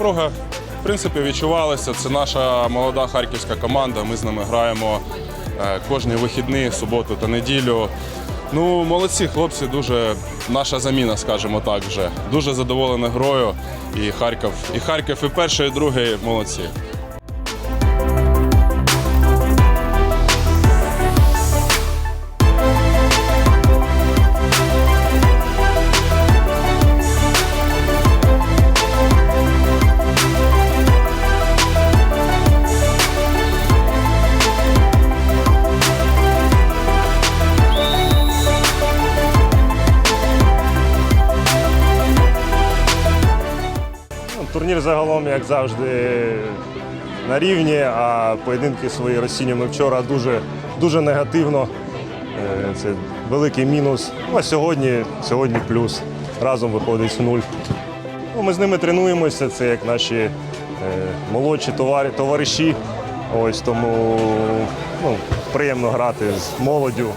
Напруга, в принципі, відчувалася. Це наша молода харківська команда. Ми з ними граємо е, кожні вихідні, суботу та неділю. Ну, молодці хлопці, дуже наша заміна, скажімо так, вже. Дуже задоволений грою. І Харків, і Харків, і перший, і другий молодці. Турнір загалом, як завжди, на рівні, а поєдинки свої розцінюємо вчора дуже, дуже негативно. Е, Це великий мінус. Ну, а сьогодні, сьогодні плюс. Разом виходить в нуль. Ну, ми з ними тренуємося, це як наші е, молодші товарі, товариші. Ось тому ну, приємно грати з молоддю.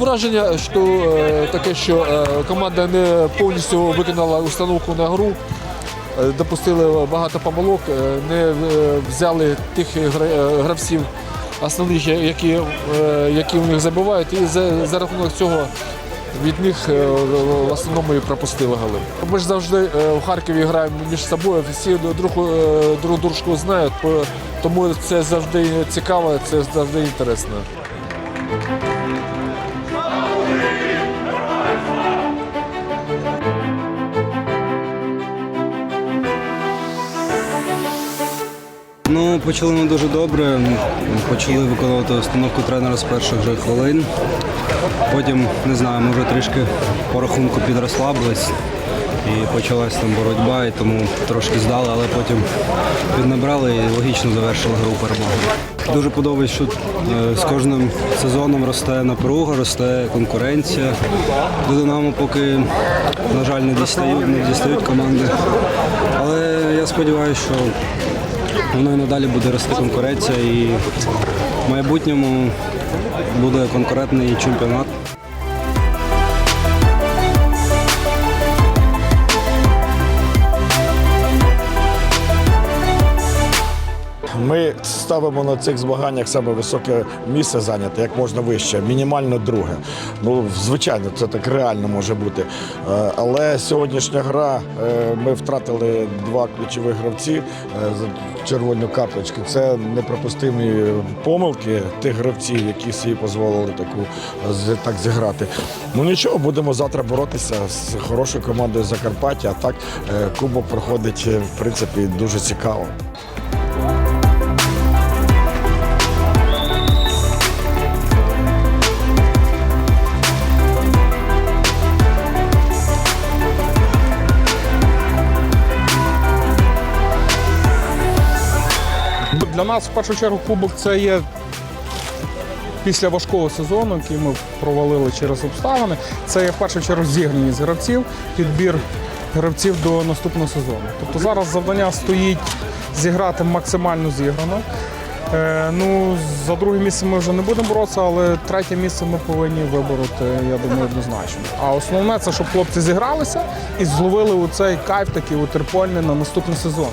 Враження, що е, таке, що е, команда не повністю виконала установку на гру, е, допустили багато помилок, не взяли тих гра- гравців основних, які, які у них забивають, і за, за рахунок цього від них в основному і пропустили голи. Ми ж завжди у Харкові граємо між собою, всі друг, друг дружку знають, тому це завжди цікаво, це завжди інтересно. Ну, почали ми дуже добре. Почали виконувати установку тренера з перших же хвилин. Потім, не знаю, ми вже трішки по рахунку підрослабились і почалась там боротьба, і тому трошки здали, але потім піднабрали і логічно завершили гру перемогою. Дуже подобається, що е, з кожним сезоном росте напруга, росте конкуренція. До Динамо поки, на жаль, не дістають, не дістають команди. Але я сподіваюся, що Воно і надалі буде рости конкуренція і в майбутньому буде конкурентний чемпіонат. Ставимо на цих змаганнях саме високе місце зайняти, як можна вище, мінімально друге. Ну, звичайно, це так реально може бути. Е, Але сьогоднішня гра, е, ми втратили два ключових гравці е, за червону карточку. Це неприпустимі помилки тих гравців, які собі дозволили таку так зіграти. Ну нічого, будемо завтра боротися з хорошою командою Закарпаття. А так кубок проходить в принципі дуже цікаво. Для нас в першу чергу кубок це є після важкого сезону, який ми провалили через обставини. Це є в першу чергу зіграність гравців, підбір гравців до наступного сезону. Тобто зараз завдання стоїть зіграти максимально зіграно. Е, ну, за друге місце ми вже не будемо боротися, але третє місце ми повинні вибороти, я думаю, однозначно. А основне це, щоб хлопці зігралися і зловили у цей кайф такий утерпольний на наступний сезон.